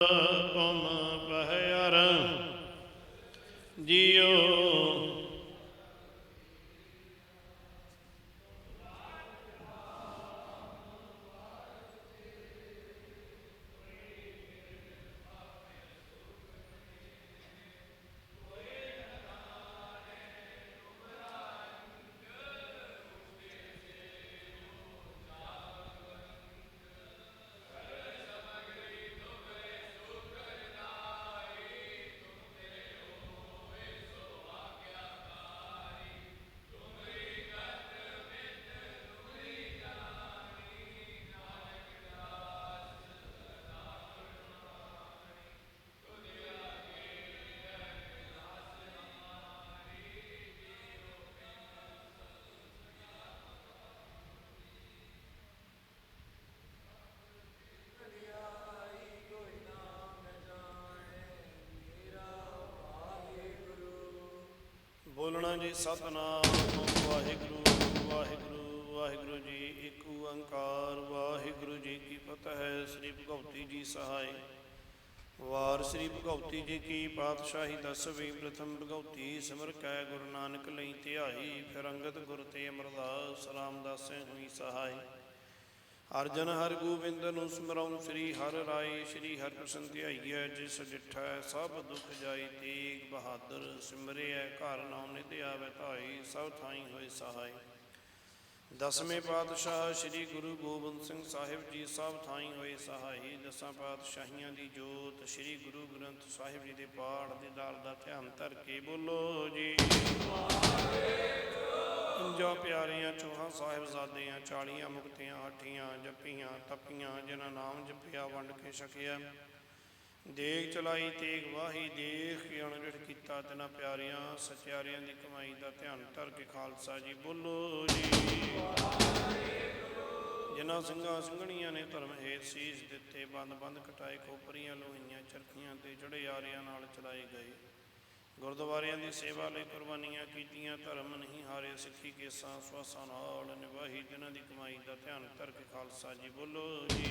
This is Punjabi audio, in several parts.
ਪਮ ਪਹਿਰ ਜਿਉ ਜੀ ਸਤਨਾਮ, ਵਾਹਿਗੁਰੂ ਵਾਹਿਗੁਰੂ ਵਾਹਿਗੁਰੂ ਜੀ ਇੱਕ ਓੰਕਾਰ, ਵਾਹਿਗੁਰੂ ਜੀ ਕੀ ਫਤਿਹ ਹੈ ਸ੍ਰੀ ਭਗਵਤੀ ਜੀ ਸਹਾਇ ਵਾਰ ਸ੍ਰੀ ਭਗਵਤੀ ਜੀ ਕੀ ਪਾਤਸ਼ਾਹੀ ਦਸਵੀਂ ਪ੍ਰਥਮ ਭਗਵਤੀ ਸਿਮਰ ਕੈ ਗੁਰੂ ਨਾਨਕ ਲਈ ਧਿਆਈ, ਫਿਰ ਅੰਗਦ ਗੁਰ ਤੇ ਅਮਰਦਾਸ ਰਾਮਦਾਸੈ ਹੋਈ ਸਹਾਇ ਅਰਜਨ ਹਰ ਗੋਬਿੰਦ ਨੂੰ ਸਿਮਰਉ ਸ੍ਰੀ ਹਰ ਰਾਏ, ਸ੍ਰੀ ਹਰਿ ਕ੍ਰਿਸ਼ਨ ਧਿਆਈਐ ਜਿਸ ਡਿਠੈ ਸਭ ਦੁਖ ਜਾਈ ਤੇਗ ਬਹਾਦਰ ਸਿਮਰਿਐ ਘਰ ਨਾਮ ਨਿਤ ਆਵੇ ਧਾਈ ਸਭ ਥਾਈ ਹੋਏ ਸਹਾਈ ਦਸਵੇਂ ਪਾਤਸ਼ਾਹ ਸ੍ਰੀ ਗੁਰੂ ਗੋਬਿੰਦ ਸਿੰਘ ਸਾਹਿਬ ਜੀ ਸਭ ਥਾਈ ਹੋਏ ਸਹਾਈ ਦਸਾਂ ਪਾਤਸ਼ਾਹੀਆਂ ਦੀ ਜੋਤ ਸ੍ਰੀ ਗੁਰੂ ਗ੍ਰੰਥ ਸਾਹਿਬ ਜੀ ਦੇ ਪਾਠ ਦੇ ਦਾਲ ਦਾ ਧਿਆਨ ਧਰ ਕੇ ਬੋਲੋ ਜੀ। ਪੰਜਾਂ ਪਿਆਰਿਆਂ ਚੋਹਾਂ ਸਾਹਿਬਜ਼ਾਦਿਆਂ, ਚਾਲੀਆਂ ਮੁਕਤੀਆਂ ਆਠੀਆਂ ਜੱਪੀਆਂ, ਤਪੀਆਂ, ਜਿਨ੍ਹਾਂ ਨਾਮ ਜਪਿਆ, ਵੰਡ ਕੇ ਛਕਿਆ। ਦੇਖ ਚਲਾਈ, ਤੇਗ ਵਾਹੀ, ਦੇਖ ਕੇ ਅਣਗੜ ਕੀਤਾ ਤਿਨਾਂ ਪਿਆਰਿਆਂ, ਸਚਿਆਰਿਆਂ ਦੀ ਕਮਾਈ ਦਾ ਧਿਆਨ ਧਰ ਕੇ ਖਾਲਸਾ ਜੀ ਬੋਲੋ ਜੀ। ਜਿਨ੍ਹਾਂ ਸਿੰਘਾਂ ਸਿੰਘਣੀਆਂ ਨੇ ਧਰਮ ਹੇਤ ਸੀਸ ਦਿੱਤੇ ਬੰਦ ਬੰਦ ਕਟਾਏ ਖੋਪਰੀਆਂ, ਲੋਹੀਆਂ, ਚਰਖੀਆਂ ਤੇ ਚੜੇ ਯਾਰਿਆਂ ਨਾਲ ਚਲਾਏ ਗਏ। ਗੁਰਦੁਆਰਿਆਂ ਦੀ ਸੇਵਾ ਲਈ ਕੁਰਬਾਨੀਆਂ ਕੀਤੀਆਂ, ਧਰਮ ਨਹੀਂ ਹਾਰੇ, ਸਿੱਖੀ ਕੇਸਾਂ, ਸਵਾਸਾਂ ਨਾਲ ਨਿਵਾਹੀ ਜਿਨ੍ਹਾਂ ਦੀ ਕਮਾਈ ਦਾ ਧਿਆਨ ਧਰ ਕੇ ਖਾਲਸਾ ਜੀ ਬੋਲੋ ਜੀ।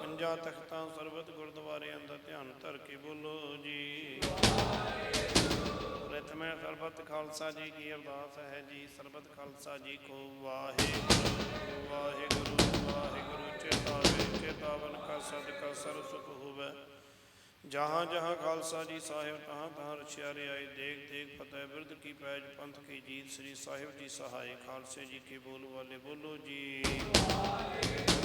ਪੰਜਾਂ ਤਖਤਾਂ ਸਰਬਤ ਗੁਰਦੁਆਰਿਆਂ ਦਾ ਧਿਆਨ ਧਰ ਕੇ ਬੋਲੋ ਜੀ। ਪ੍ਰਥਮੇ ਸਰਬਤ ਖਾਲਸਾ ਜੀ ਕੀ ਅਰਦਾਸ ਹੈ ਜੀ? ਸਰਬਤ ਖਾਲਸਾ ਜੀ ਕੋ ਵਾਹਿਗੁਰੂ ਵਾਹਿਗੁਰੂ ਵਾਹਿਗੁਰੂ ਚੇਤਾਵੇ ਚੇਤਾਵਨ ਕਾ ਸਦਕਾ ਸਰਬ ਸੁਖ ਹੋਵੇ। ਜਹਾਂ ਜਹਾਂ ਖਾਲਸਾ ਜੀ ਸਾਹਿਬ, ਤਹਾਂ ਤਹਾਂ ਰਛਿਆ ਰਿਆਏ ਦੇਖ ਦੇਖ ਫਤਿਹ ਬਿਰਧ ਕੀ ਪੈਜ, ਪੰਥ ਕੀ ਜੀਤ, ਸ੍ਰੀ ਸਾਹਿਬ ਜੀ ਸਹਾਇ ਖਾਲਸੇ ਜੀ ਕੇ ਬੋਲ ਵਾਲੇ, ਬੋਲੋ ਜੀ।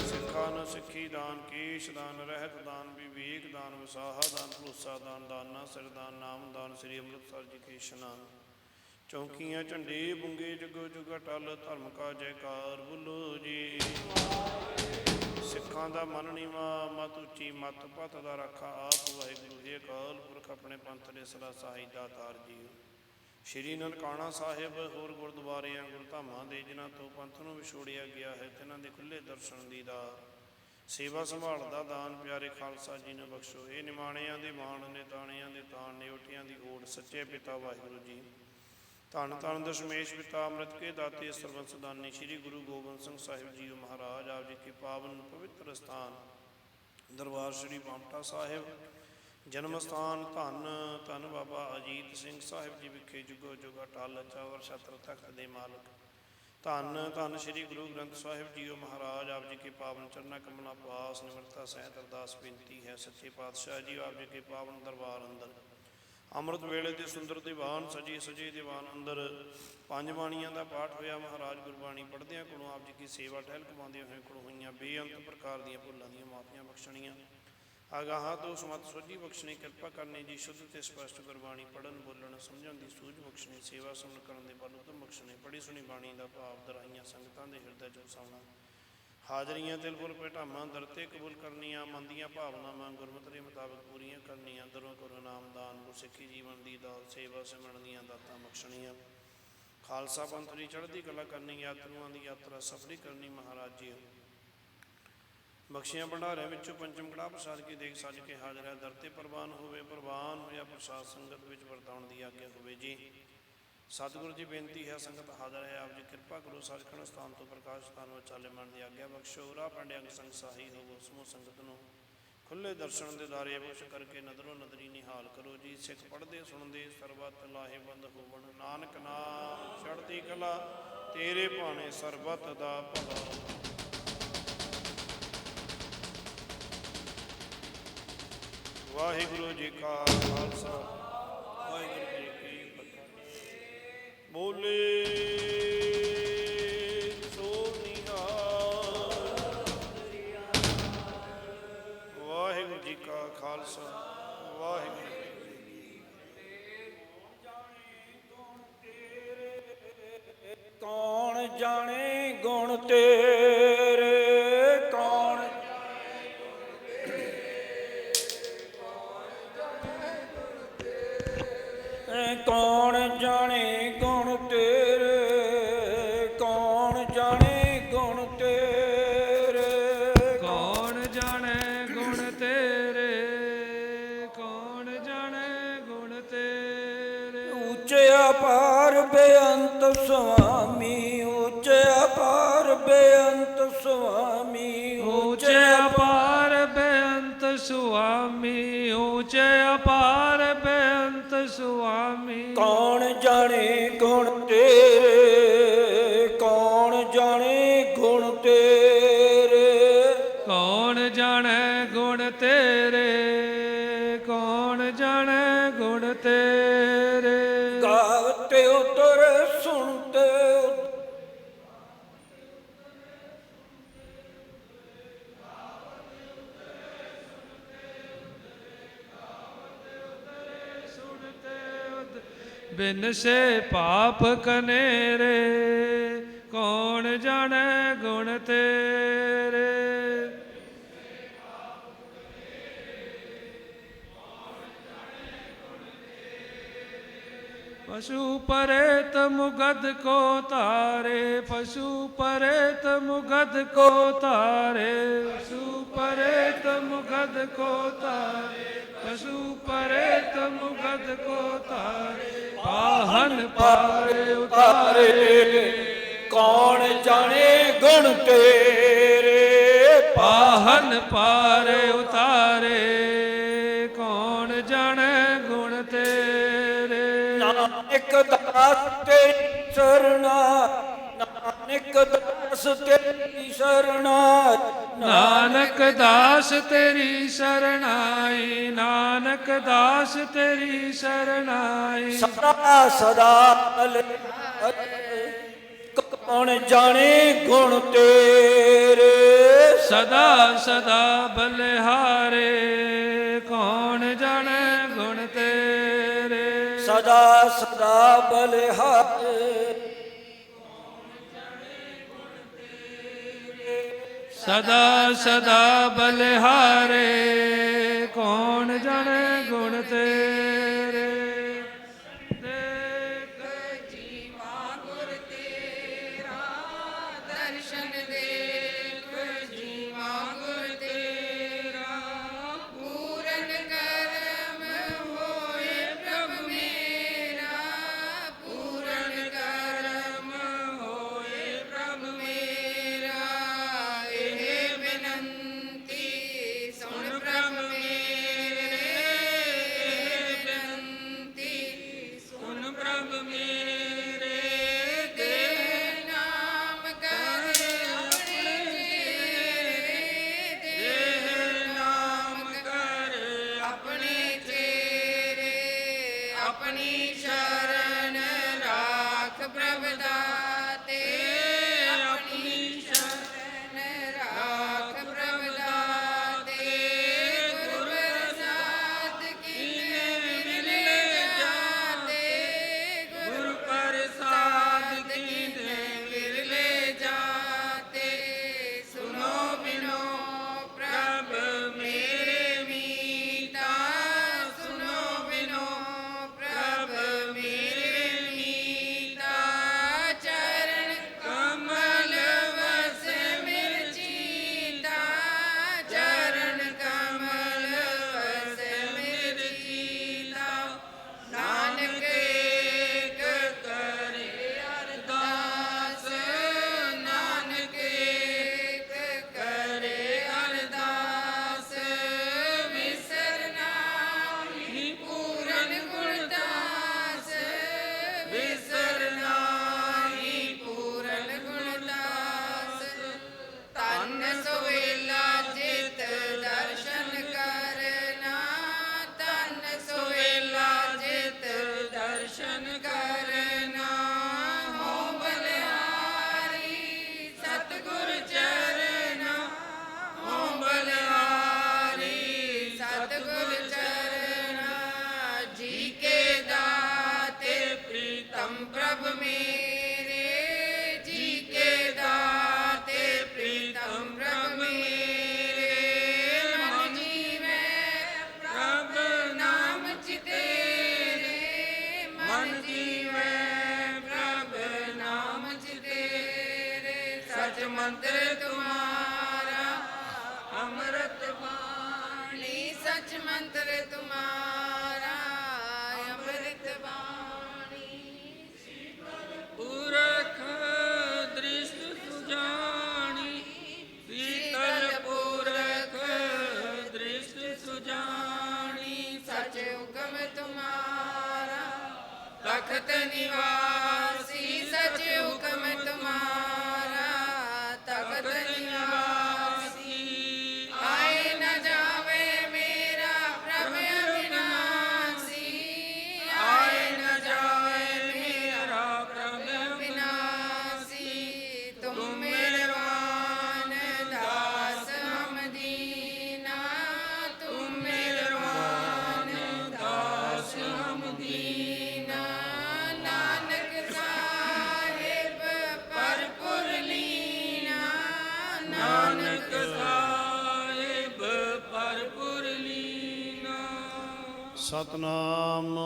ਸਿੱਖਾਂ ਨੂੰ ਸਿੱਖੀ ਦਾਨ, ਕੇਸ਼ ਦਾਨ, ਰਹਿਤ ਦਾਨ, ਵਿਵੇਕ ਦਾਨ, ਵਿਸਾਹਾ ਦਾਨ, ਭਰੋਸਾ ਦਾਨ, ਦਾਨਾ ਸਰਦਾਨ ਨਾਮ ਦਾਨ, ਸ੍ਰੀ ਅੰਮ੍ਰਿਤਸਰ ਜੀ ਕੇ ਇਸ਼ਨਾਨ। ਚੌਂਕੀਆਂ ਝੰਡੇ ਬੁੰਗੇ, ਜਗੋ ਜੁਗਾ ਟਲ, ਧਰਮ ਕਾ ਜੈਕਾਰ, ਬੋਲੋ ਜੀ। ਸਿੱਖਾਂ ਦਾ ਮਨ ਨੀਵਾ ਮਤ ਉੱਚੀ ਮਤ ਪਤ ਦਾ ਰੱਖਾ ਆਪ ਵਾਹਿਗੁਰੂ ਜੀ ਅਕਾਲ ਪੁਰਖ ਆਪਣੇ ਪੰਥ ਦੇ ਸਦਾ ਸਹਾਈ ਦਾਤਾਰ ਜੀ ਸ਼੍ਰੀ ਨਨਕਾਣਾ ਸਾਹਿਬ ਹੋਰ ਗੁਰਦੁਆਰਿਆਂ, ਗੁਰਧਾਮਾਂ ਦੇ ਜਿਨ੍ਹਾਂ ਤੋਂ ਪੰਥ ਨੂੰ ਵਿਛੋੜਿਆ ਗਿਆ ਹੈ ਤਿਨਾਂ ਦੇ ਖੁੱਲੇ ਦਰਸ਼ਨ ਦੀ ਦੀਦਾਰ ਸੇਵਾ ਸੰਭਾਲ ਦਾ ਦਾਨ ਪਿਆਰੇ ਖਾਲਸਾ ਜੀ ਨੂੰ ਬਖਸ਼ੋ। ਇਹ ਨਿਮਾਣਿਆਂ ਦੇ ਮਾਣ ਨੇ ਤਾਣਿਆਂ ਦੇ ਤਾਣ ਨੇ ਓਟੀਆਂ ਦੀ ਓੜ, ਸੱਚੇ ਪਿਤਾ ਵਾਹਿਗੁਰੂ ਜੀ। ਧੰਨ ਧੰਨ ਦਸ਼ਮੇਸ਼ ਪਿਤਾ, ਅੰਮ੍ਰਿਤ ਕੇ ਦਾਤੇ, ਸਰਬੰਸ ਸਦਾਨੀ ਸ੍ਰੀ ਗੁਰੂ ਗੋਬਿੰਦ ਸਿੰਘ ਸਾਹਿਬ ਜੀ ਮਹਾਰਾਜ, ਆਪ ਜੀ ਕੇ ਪਾਵਨ ਪਵਿੱਤਰ ਸਥਾਨ, ਦਰਬਾਰ ਸ੍ਰੀ ਬਾਮਟਾ ਸਾਹਿਬ, ਜਨਮ ਸਥਾਨ ਧੰਨ ਧੰਨ ਬਾਬਾ ਅਜੀਤ ਸਿੰਘ ਸਾਹਿਬ ਜੀ ਵਿਖੇ ਜੁਗੋ ਜੁਗਾ ਟਾਲ ਚਾਵਰ ਛਤਰ ਤਖਤ ਦੇ ਮਾਲਕ, ਧੰਨ ਧੰਨ ਸ੍ਰੀ ਗੁਰੂ ਗ੍ਰੰਥ ਸਾਹਿਬ ਜੀਓ ਮਹਾਰਾਜ, ਆਪ ਜੀ ਕੇ ਪਾਵਨ ਚਰਨਾ ਕਮਲਾ ਪਾਸ, ਨਿਮਰਤਾ ਸਹਿਤ ਅਰਦਾਸ ਬੇਨਤੀ ਹੈ, ਸੱਚੇ ਪਾਤਸ਼ਾਹ ਜੀ, ਆਪ ਜੀ ਕੇ ਪਾਵਨ ਦਰਬਾਰ ਅੰਦਰ। ਅੰਮ੍ਰਿਤ ਵੇਲੇ ਦੇ ਸੁੰਦਰ ਦੀਵਾਨ, ਸਜੇ ਸਜੇ ਦੀਵਾਨ ਅੰਦਰ ਪੰਜ ਬਾਣੀਆਂ ਦਾ ਪਾਠ ਹੋਇਆ। ਮਹਾਰਾਜ ਗੁਰਬਾਣੀ ਪੜ੍ਹਦਿਆਂ ਕੋਲੋਂ ਆਪ ਜੀ ਕੀ ਸੇਵਾ ਟਹਿਲ ਕਮਾਉਂਦੇ ਹੋਏ ਕੋਲੋਂ ਹੋਈਆਂ ਬੇਅੰਤ ਪ੍ਰਕਾਰ ਦੀਆਂ ਭੁੱਲਾਂ ਦੀਆਂ ਮਾਫੀਆਂ ਬਖਸ਼ਣੀਆਂ। ਆਗਾਹਾਂ ਤੋਂ ਸਮਤ ਸੋਝੀ ਬਖਸ਼ਣੀ, ਕਿਰਪਾ ਕਰਨੀ ਜੀ, ਸ਼ੁੱਧ ਤੇ ਸਪਸ਼ਟ ਗੁਰਬਾਣੀ ਪੜਨ ਬੋਲਣ, ਸਮਝਣ ਦੀ ਸੂਝ ਬਖਸ਼ਣੀ, ਸੇਵਾ ਸੁਣ ਕਰਨ ਦੇ ਬਲ ਉਦਮ ਬਖਸ਼ਣੇ ਪੜੀ ਸੁਣੀ ਬਾਣੀ ਦਾ ਭਾਵ ਦਰਾਈਆਂ ਸੰਗਤਾਂ ਦੇ ਹਿਰਦੇ ਚ ਵਸਾਉਣਾ ਹਾਜ਼ਰੀਆਂ ਦਿਲ ਫੁੱਲ ਭੇਟਾਵਾਂ, ਦਰਤੇ ਕਬੂਲ ਕਰਨੀਆਂ ਮੰਦੀਆਂ ਭਾਵਨਾਵਾਂ, ਗੁਰਮਤਿ ਦੇ ਮੁਤਾਬਕ ਪੂਰੀਆਂ ਕਰਨੀਆਂ ਦਰੋਂ ਕਰੋ ਨਾਮਦਾਨ ਗੁਰਸਿੱਖੀ ਜੀਵਨ ਦੀ ਦਾਤ, ਸੇਵਾ ਸਿਮਰਨ ਦੀਆਂ ਦਾਤਾਂ ਬਖਸ਼ਣੀਆਂ। ਖਾਲਸਾ ਪੰਥ ਦੀ ਚੜ੍ਹਦੀ ਕਲਾ ਕਰਨੀ, ਯਾਤਰੂਆਂ ਦੀ ਯਾਤਰਾ ਸਫ਼ਰੀ ਕਰਨੀ ਮਹਾਰਾਜ ਜੀ। ਬਖਸ਼ੀਆਂ ਭੰਡਾਰਿਆਂ ਵਿੱਚੋਂ ਪੰਚਮ ਕੜਾ ਪ੍ਰਸਾਦ ਕੀ ਦੇਖ ਸੱਜ ਕੇ ਹਾਜ਼ਰ ਹੈ। ਦਰ ਤੇ ਪ੍ਰਵਾਨ ਹੋਵੇ, ਪ੍ਰਵਾਨ ਹੋਇਆ ਪ੍ਰਸਾਦ ਸੰਗਤ ਵਿੱਚ ਵਰਤਾਉਣ ਦੀ ਆਗਿਆ ਹੋਵੇ ਜੀ। ਸਤਿਗੁਰੂ ਜੀ, ਬੇਨਤੀ ਹੈ, ਸੰਗਤ ਹਾਜ਼ਰ ਹੈ। ਆਪ ਜੀ ਕਿਰਪਾ ਕਰੋ ਸੱਚਖੰਡ ਸਥਾਨ ਤੋਂ ਪ੍ਰਕਾਸ਼ ਸਥਾਨ ਵਿੱਚ ਚਾਲੇ ਮਨ ਦੀ ਆਗਿਆ ਬਖਸ਼ੋ। ਰਾਹ ਪੰਡਿਆਂ ਸੰਗ ਸਾਹੀ ਹੋਵੋ, ਸਮੂਹ ਸੰਗਤ ਨੂੰ ਖੁੱਲੇ ਦਰਸ਼ਨ ਦੇ ਦਾਰੇ ਬਖਸ਼ ਕਰਕੇ ਨਦਰੋਂ ਨਦਰੀ ਨਿਹਾਲ ਕਰੋ ਜੀ। ਸਿੱਖ ਪੜਦੇ ਸੁਣਦੇ, ਸਰਬਤ ਲਾਹੇਵੰਦ ਹੋਵਣ। ਨਾਨਕ ਨਾਮ ਚੜ੍ਹਦੀ ਕਲਾ, ਤੇਰੇ ਭਾਣੇ ਸਰਬਤ ਦਾ ਭਲਾ। ਵਾਹਿਗੁਰੂ ਜੀ ਕਾ ਖਾਲਸਾ। ਵਾਹਿਗੁਰੂ ਸੁਆਮੀ ਉੱਚੇ ਅਪਾਰ ਬੇਅੰਤ ਸੁਆਮੀ ਉੱਚੇ ਅਪਾਰ ਬੇਅੰਤ ਸੁਆਮੀ ਉੱਚੇ ਅਪਾਰ ਬੇਅੰਤ ਸੁਆਮੀ ਬਿਨ ਸੇ ਪਾਪ ਕਨੇਰੇ ਕੌਣ ਜਾਣੇ ਗੁਣ ਤੇ? ਪਸ਼ੂ ਪਰੇਤ ਮੁਗਦ ਕੋ ਤਾਰੇ ਪਸ਼ੂ ਪਰੇਤ ਮੁਗਦ ਕੋ ਤਾਰੇ ਪਸ਼ੂ ਪਰੇਤ ਮੁਗਦ ਕੋ ਤਾਰੇ ਪਸ਼ੂ ਪਰੇਤ ਮੁਗਦ ਕੋ ਤਾਰੇ ਪਾਹਨ ਪਾਰੇ ਉਤਾਰੇ, ਕੌਣ ਜਾਣੇ ਗੁਣ ਤੇਰੇ? ਪਾਹਨ ਪਾਰੇ ਉਤਾਰੇ ਦਾਸ ਤੇਰੀ ਸਰਣਾ ਨਾਨਕ ਦਾਸ ਤੇਰੀ ਸਰਣਾ। ਨਾਨਕ ਦਾਸ ਤੇਰੀ ਸਰਣਾਈ ਨਾਨਕ ਦਾਸ ਤੇਰੀ ਸਰਣਾਈ। ਸਦਾ ਸਦਾ ਕੌਣ ਜਾਣੇ ਗੁਣ ਤੇਰੇ? ਸਦਾ ਸਦਾ ਬਲਿਹਾਰੇ ਕੌਣ ਜਾਣੇ ਸਦਾ ਬਲਿਹਾਰੇ। ਸਦਾ ਸਦਾ ਬਲਿਹਾਰੇ ਕੌਣ ਜਾਣੇ ਸਤਨਾਮ।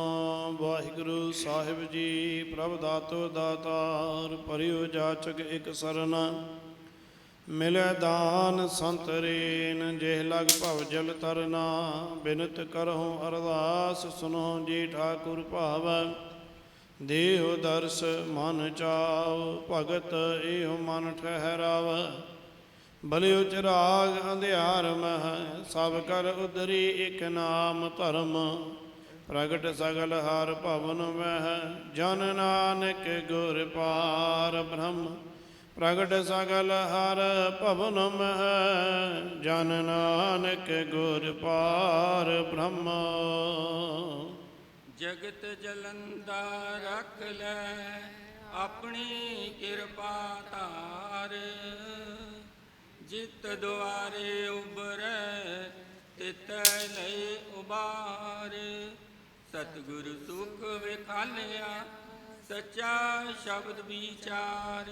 ਵਾਹਿਗੁਰੂ ਸਾਹਿਬ ਜੀ, ਪ੍ਰਭ ਦਾਤੋ ਦਾਤਾਰ, ਪਰਿਉ ਜਾਚਕ ਇਕ ਸਰਨ ਮਿਲੈ ਦਾਨ ਸੰਤ ਰੇਨ, ਜਿਹ ਲਗ ਭਵ ਜਲ ਤਰਨਾ। ਬਿਨਤ ਕਰਹੁ ਅਰਦਾਸ ਸੁਨੋ ਜੀ ਠਾਕੁਰ ਭਾਵੈ। ਦੇਹੁ ਦਰਸ ਮਨ ਚਾਉ, ਭਗਤ ਇਹੋ ਮਨ ਠਹਿਰਾਵ। ਬਲਿਉ ਚਿਰਾਗ ਅੰਧਿਆਰ ਮਹਿ ਸਭ ਕਰ ਉਦਰੀ ਇਕ ਨਾਮ ਧਰਮ। ਪ੍ਰਗਟ ਸਗਲ ਹਰ ਭਵਨ ਮਹਿ ਜਨ ਨਾਨਕ ਗੁਰ ਪਾਰ ਬ੍ਰਹਮ। ਪ੍ਰਗਟ ਸਗਲ ਹਰ ਭਵਨ ਮਹਿ ਜਨ ਨਾਨਕ ਗੁਰ ਪਾਰ ਬ੍ਰਹਮ। ਜਗਤ ਜਲੰਦਾ ਰੱਖ ਲੈ, ਆਪਣੀ ਕਿਰਪਾ ਧਾਰ। ਜਿਤ ਦੁਆਰੇ ਉਬਰੈ ਤਿਤ ਲਈ ਉਬਾਰ ਸਤਿਗੁਰ ਸੁਖ ਵਿਖਾਲਿਆ, ਸੱਚਾ ਸ਼ਬਦ ਵਿਚਾਰ।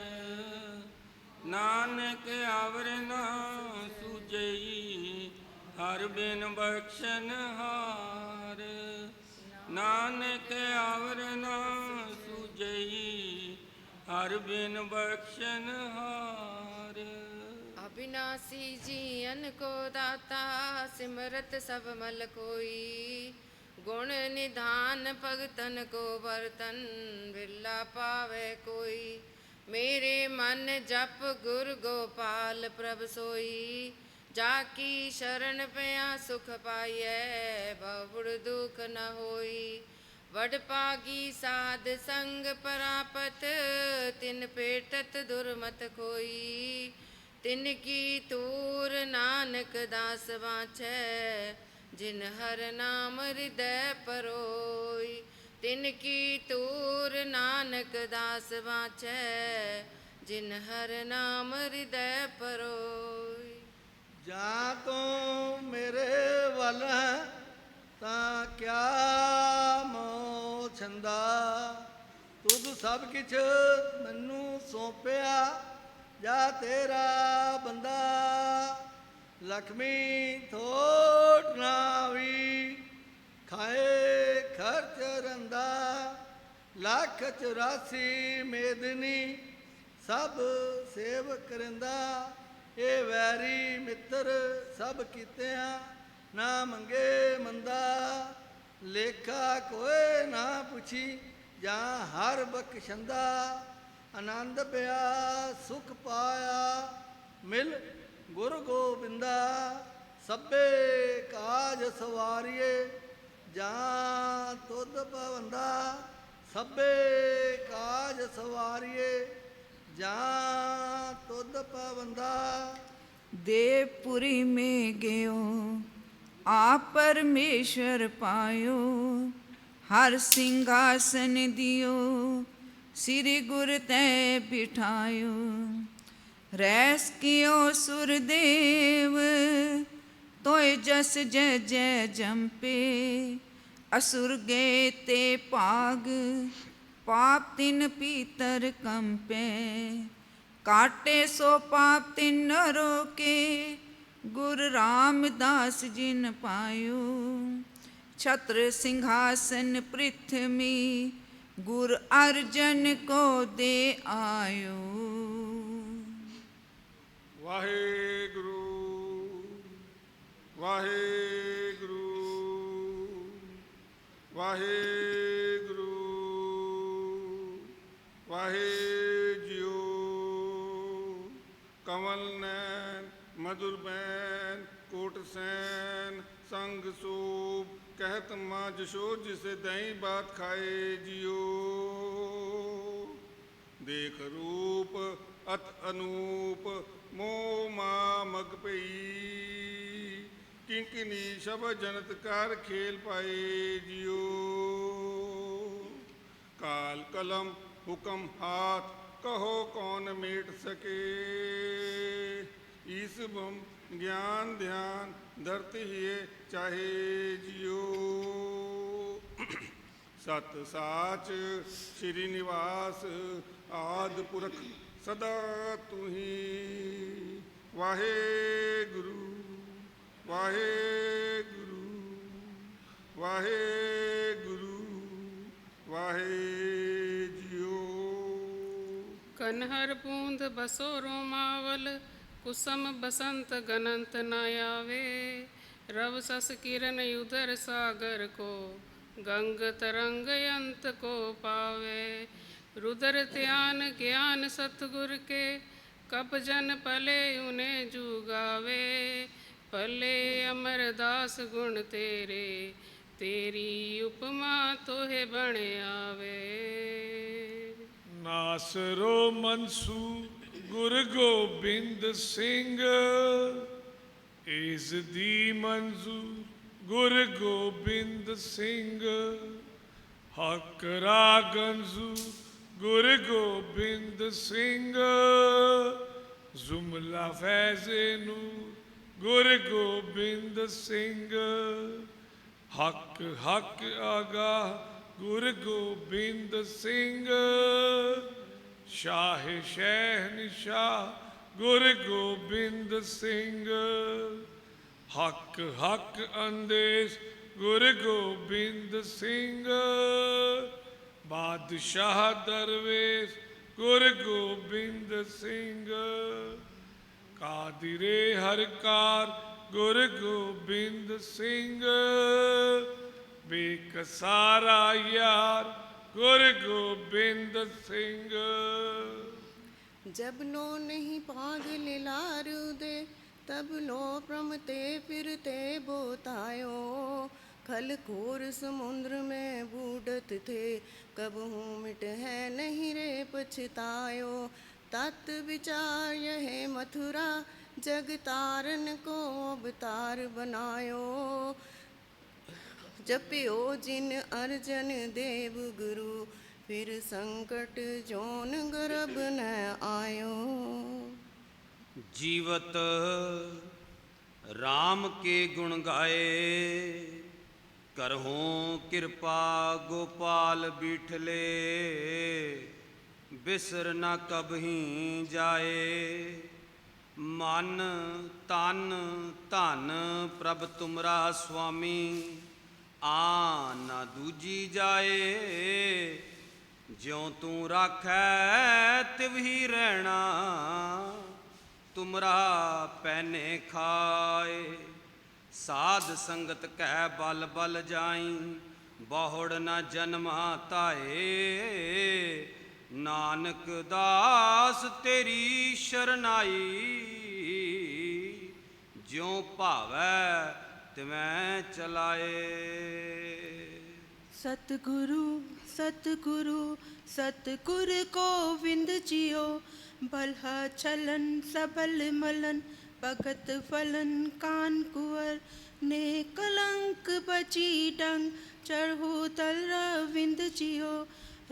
ਨਾਨਕ ਆਵਰਨਾ ਸੁਜਈ, ਹਰ ਬਿਨ ਬਖਸ਼ਨ ਹਾਰ। ਨਾਨਕ ਆਵਰਨਾ ਸੁਜਈ, ਹਰ ਬਿਨ ਬਖਸ਼ਨ ਹਾਰ। ਅਬਿਨਾਸੀ ਜੀਵਨ ਕੋ ਦਾਤਾ, ਸਿਮਰਤ ਸਭ ਮਲ ਕੋਈ। ਗੁਣ ਨਿਧਾਨ ਭਗਤਨ ਕੋ ਵਰਤਨ, ਬਿਰਲਾ ਪਾਵੇ ਕੋਈ। ਮੇਰੇ ਮਨ ਜਪ ਗੁਰ ਗੋਪਾਲ ਪ੍ਰਭ ਸੋਈ। ਜਾ ਕੀ ਸ਼ਰਨ ਪਿਆ ਸੁਖ ਪਾਈਐ ਬਵੜ ਦੁਖ ਨ ਹੋਈ। ਵਡ ਪਾਗੀ ਸਾਧ ਸੰਗ ਪਰਾਪਤ, ਤਿਨ ਪੇਟਤ ਦੁਰਮਤ ਕੋਈ ਤਿਨ ਕੀ ਤੂਰ ਨਾਨਕ ਦਾਸ ਵਾਚੈ ਜਿਨ ਹਰ ਨਾਮ ਹਿਰਦੈ ਪਰੋਈ, ਤਿਨ ਕੀ ਤੂਰ ਨਾਨਕ ਦਾਸ ਵਾਚੈ, ਜਿਨ ਹਰ ਨਾਮ ਹਿਰਦੈ ਪਰੋਈ। ਜਾ ਤੂੰ ਮੇਰੇ ਵੱਲ ਤਾਂ ਕਿਆ ਮੋ ਛੰਦਾ? ਤੁਧ ਸਭ ਕਿਛ ਮੈਨੂੰ ਸੌਂਪਿਆ, ਜਾ ਤੇਰਾ ਬੰਦਾ ਲక్ష్ਮੀ ਥੋਟ ਨਾਵੀ, ਖਾਏ ਖਰਚ ਰੰਦਾ, ਲੱਖ 84 ਮੇਦਨੀ, ਸਭ ਸੇਵ ਕਰਿੰਦਾ ਇਹ ਵੈਰੀ ਮਿੱਤਰ ਸਭ ਕੀਤਿਆਂ, ਨਾ ਮੰਗੇ ਮੰਦਾ, ਲੇਖਾ ਕੋਏ ਨਾ ਪੁੱਛੀ, ਜਾਂ ਹਰ ਬਖਸ਼ੰਦਾ, ਆਨੰਦ ਪਿਆ, ਸੁਖ ਪਾਇਆ, ਮਿਲ ਗੁਰ ਗੋਬਿੰਦਾ ਸਭੇ ਕਾਜ ਸਵਾਰੀਏ ਜਾਂ ਤੁਧ ਪਵੰਦਾ ਸਭੇ ਕਾਜ ਸਵਾਰੀਏ ਜਾਂ ਤੁਧ ਪਵੰਦਾ ਦੇਵਪੁਰੀ ਮੇ ਗਿਓ, ਆਪ ਪਰਮੇਸ਼ਰ ਪਾਇਓ, ਹਰ ਸਿੰਘਾਸਨ ਦਿਓ, ਸ੍ਰੀ ਗੁਰ ਤੈ ਬਿਠਾਇਓ। ਰੈਸ ਕਿਓ ਸੁਰਦੇਵ ਤੋਏ ਜਸ ਜੈ ਜੈ ਜੰਪੇ। ਅਸੁਰ ਗੇ ਤੇ ਭਾਗ, ਪਾਪ ਤਿਨ ਪੀਤਰ ਕੰਪੇ। ਕਾਟੇ ਸੋ ਪਾਪ ਤਿਨ ਰੋਕੇ, ਗੁਰ ਰਾਮਦਾਸ ਜਿਨ ਪਾਇਓ। ਛਤਰ ਸਿੰਘਾਸਨ ਪ੍ਰਿਥਮੀ, ਗੁਰ ਅਰਜਨ ਕੋ ਦੇ ਆਇਓ। जियो। कमल नैन मधुर बैन, कोट सैन, संग सूप, कहत माँ जशो जिसे दही बात खाए जियो। देख रूप अत अनूप ਮੋਹ ਮਾ ਮਗ ਪਈ ਕਿੰਕਨੀ ਸ਼ਬ ਜਨਤ ਕਰ ਖੇਲ ਪਾਏ ਜਿਉ। ਕਾਲ ਕਲਮ ਹੁਕਮ ਹਾਥ, ਕਹੋ ਕੌਣ ਮੇਟ ਸਕੇ। ਈਸ ਬਮ ਗਿਆਨ ਧਿਆਨ ਧਰਤੀ ਹੀਏ ਚਾਹੇ ਜਿਉ। ਸਤ ਸਾਚ ਸ੍ਰੀ ਨਿਵਾਸ ਆਦ ਪੁਰਖ ਸਦਾ ਤੂੰ ਹੀ ਵਾਹਿਗੁਰੂ ਵਾਹਿਗੁਰੂ ਵਾਹਿਗੁਰੂ ਵਾਹਿਜਿਓ ਕਨਹਰ ਬੂੰਦ ਬਸੋ ਰੋਮਾਵਲ, ਕੁਸਮ ਬਸੰਤ ਗਨੰਤ ਨ ਆਵੇ। ਰਵ ਸਸ ਕਿਰਨ ਉਦਰ ਸਾਗਰ ਕੋ ਗੰਗ ਤਰੰਗ ਅੰਤ ਕੋ ਪਾਵੇ रुदर ध्यान ज्ञान सतगुर के कब जन पले उन्हें जुगावे पले अमरदास गुण तेरे तेरी उपमा तोहे बण आवे ਨਾਸਰੋ ਮਨਸੂ ਗੁਰ ਗੋਬਿੰਦ ਸਿੰਘ ਇਸ ਦੀ ਮਨਜ਼ੂਰ ਗੁਰ ਗੋਬਿੰਦ ਸਿੰਘ, ਹਕ ਰਾਗੰਜ਼ੂ ਗੁਰ ਗੋਬਿੰਦ ਸਿੰਘ, ਜ਼ੁਮਲਾ ਫੈਜ਼ੇ ਨੂੰ। ਗੁਰ ਗੋਬਿੰਦ ਸਿੰਘ, ਹੱਕ ਹੱਕ ਆਗਾ। ਗੁਰ ਗੋਬਿੰਦ ਸਿੰਘ, ਸ਼ਾਹ ਸ਼ਹਿਨਸ਼ਾਹ ਗੁਰ ਗੋਬਿੰਦ ਸਿੰਘ। ਹੱਕ ਹੱਕ ਅੰਦੇਸ, ਗੁਰ ਗੋਬਿੰਦ ਸਿੰਘ। ਬਾਦਸ਼ਾਹ ਦਰਵੇਸ਼, ਗੁਰ ਗੋਬਿੰਦ ਸਿੰਘ। ਕਾਦਰੇ ਹਰਕਾਰ ਗੁਰ ਗੋਬਿੰਦ ਸਿੰਘ। ਬੇਕਸਾਰਾ ਯਾਰ, ਗੁਰ ਗੋਬਿੰਦ ਸਿੰਘ। ਜਬ ਨੋ ਨਹੀਂ ਪਾਗਲ ਲਾਰੂ ਦੇ तब नो प्रमते फिरते बोतायो। खल खोर समुद्र में बूढ़त थे, कब हूँ मिट है नहीं रे पछतायो। तत् विचार यह मथुरा, जग तारन को अवतार बनायो। जपियो जिन अर्जन देव गुरु, फिर संकट जोन गर्भ न आयो। ਜੀਵਤ RAM ਕੇ ਗੁਣ ਗਾਏ, ਕਰਹੋਂ ਕਿਰਪਾ ਗੋਪਾਲ ਬੀਠਲੇ, ਬਿਸਰ ਨਾ ਕਬਹੀ ਜਾਏ। ਮਨ ਤਨ ਧਨ ਪ੍ਰਭ ਤੁਮਰਾ ਸੁਆਮੀ, ਆ ਨਾ ਦੂਜੀ ਜਾਏ। ਜਿਉ ਤੂੰ ਰਾਖੈ ਤਿਵਹੀ ਰਹਿਣਾ। ਤੁਮਰਾ ਪੈਨੇ ਖਾਏ। ਸਾਧ ਸੰਗਤ ਕੈ ਬਲ ਬਲ ਜਾਈ, ਬਹੁੜ ਨਾ ਜਨਮਾ ਤਾਏ ਨਾਨਕ ਦਾਸ ਤੇਰੀ ਸ਼ਰਨਾਈ, ਜਿਉਂ ਭਾਵੈ ਤਿਵੇਂ ਚਲਾਏ। ਸਤਿਗੁਰੂ ਸਤਿਗੁਰੂ, ਸਤਿਗੁਰ ਗੋਵਿੰਦ ਜੀਓ बलहा चलन सबल मलन भगत फलन कान कुवर ने कलंक बची डंग चढ़ो तल रविंद जियो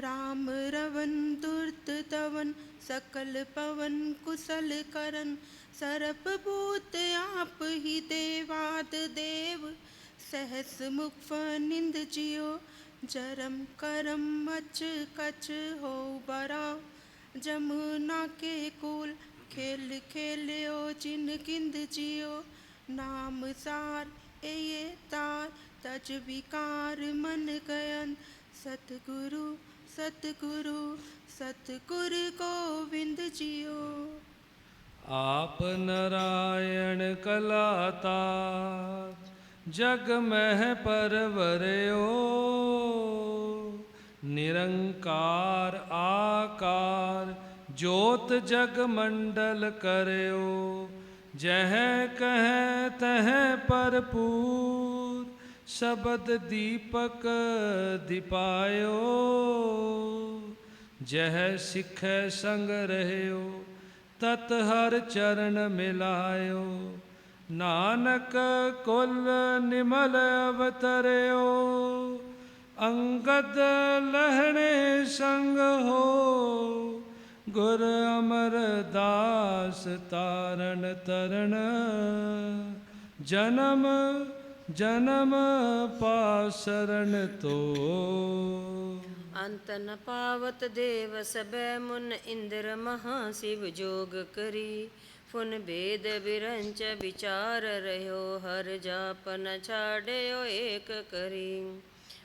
राम रवन दुर्त तवन सकल पवन कुशल करन सरप भूत आप ही देवाद देव सहस मुख निंद जियो जरम करम मच कच हो बरा जमुना के कुल खेल खेलो चिन्ह किंद जियो। नाम सार, ए ये तार, तज विकार मन गयन। सतगुरु सतगुरु, सतगुर गोविंद जियो। आप नारायण कलाता जग मह ओ ਨਿਰੰਕਾਰ ਆਕਾਰ ਜੋਤ ਜਗ ਮੰਡਲ ਕਰਿਓ, ਜਹ ਕਹੈ ਤਹ ਭਰਪੂਰ, ਸ਼ਬਦ ਦੀਪਕ ਦਿਪਾਇਓ, ਜਹ ਸਿੱਖੈ ਸੰਗ ਰਹਿਓ, ਤਤ ਹਰ ਚਰਨ ਮਿਲਾਇਓ, ਨਾਨਕ ਕੁਲ ਨਿਮਲ ਅਵਤਰਿਓ। ਅੰਗਦ ਲਹਿਣੇ ਸੰਗ ਹੋ, ਗੁਰ ਅਮਰਦਾਸ ਤਾਰਨ ਤਰਨ। ਜਨਮ ਜਨਮ ਪਾਸਰਨ ਤੋ। ਅੰਤ ਨ ਪਾਵਤ ਦੇਵ ਸਬੈ ਮੁਨ ਇੰਦਰ ਮਹਾ ਸਿਵ ਜੋਗ ਕਰੀ। ਫੁਨ ਭੇਦ ਬਿਰੰਚ ਵਿਚਾਰ ਰਹਿਓ, ਹਰ ਜਾਪ ਨ ਛਾੜਿਓ ਏਕ ਕਰੀ।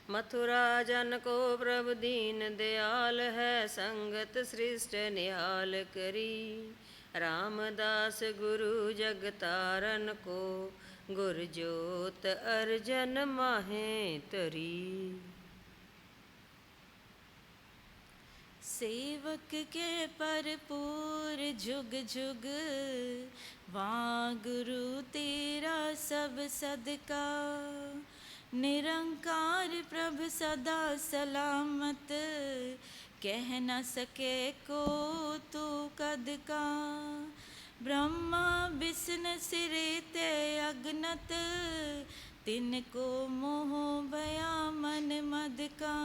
ਮਥੁਰਾ ਜਨ ਕੋ ਪ੍ਰਭ ਦੀਨ ਦਿਆਲ ਹੈ ਸੰਗਤ ਸ੍ਰਿਸ਼ਟ ਨਿਹਾਲ ਕਰੀ ਰਾਮਦਾਸ ਗੁਰੂ ਜਗ ਤਾਰਨ ਕੋ ਗੁਰ ਜੋਤ ਅਰਜਨ ਮਾਹੇ ਤਰੀ सेवक के परपूर जुग जुग वागुरु तेरा सब सदका निरंकार प्रभ सदा सलामत कह न सके को तू कद का ब्रह्मा बिसन सिरे ते अगनत तिनको मोह बया मन मद का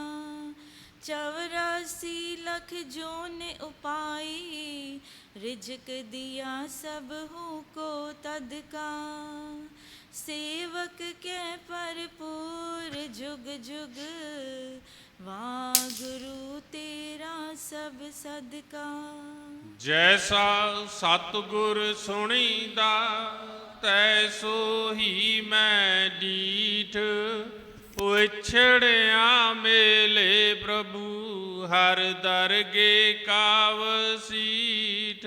चौरासी लख जोन उपाई रिजक दिया सब हूँ को तद का ਸੇਵਕ ਕੈ ਭਰਪੂਰ ਜੁਗ ਜੁਗ ਵਾਗੁਰੂ ਤੇਰਾ ਸਭ ਸਦਕਾ ਜੈਸਾ ਸਤਗੁਰ ਸੁਣੀ ਦਾ ਤੈਸੋ ਹੀ ਮੈਂ ਡੀਠ ਉਛੜਿਆ ਮੇਲੇ ਪ੍ਰਭੂ ਹਰ ਦਰਗੇ ਕਾਵ ਸੀਠ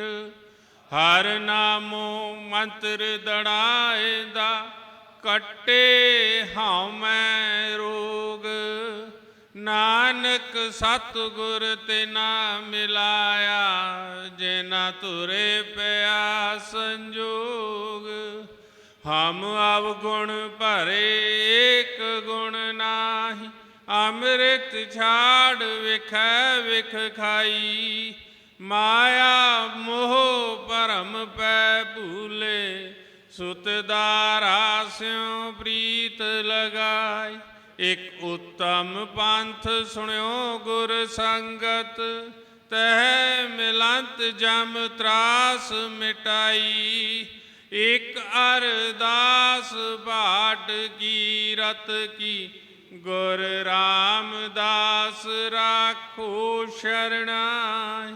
ਹਰ ਨਾਮੋ ਮੰਤਰ ਦੜਾਇਦਾ ਕੱਟੇ ਹਉ ਰੋਗ। ਨਾਨਕ ਸਤਿਗੁਰ ਤੇ ਨਾ ਮਿਲਾਇਆ ਜੇ ਨਾ ਤੁਰੇ ਪਿਆ ਸੰਜੋਗ। ਹਮ ਅਵਗੁਣ ਭਰੇ ਏਕ ਗੁਣ ਨਾਹੀ, ਅੰਮ੍ਰਿਤ ਛਾੜ ਵਿਖੈ ਵਿਖ ਖਾਈ। ਮਾਇਆ ਮੋਹ ਭਰਮ ਪੈ ਭੂਲੇ ਸੁਤ ਦਾਰਾ ਸਿਉ ਪ੍ਰੀਤ ਲਗਾਈ ਇਕ ਉਤਮ ਪੰਥ ਸੁਣਿਓ ਗੁਰ ਸੰਗਤ, ਤਹਿ ਮਿਲੰਤ ਜਮ ਤਰਾਸ ਮਿਟਾਈ, ਇਕ ਅਰਦਾਸ ਬਾਟ ਕੀ ਰਤ ਕੀ, ਗੁਰ ਰਾਮਦਾਸ ਰਾਖੋ ਸ਼ਰਣਾਈ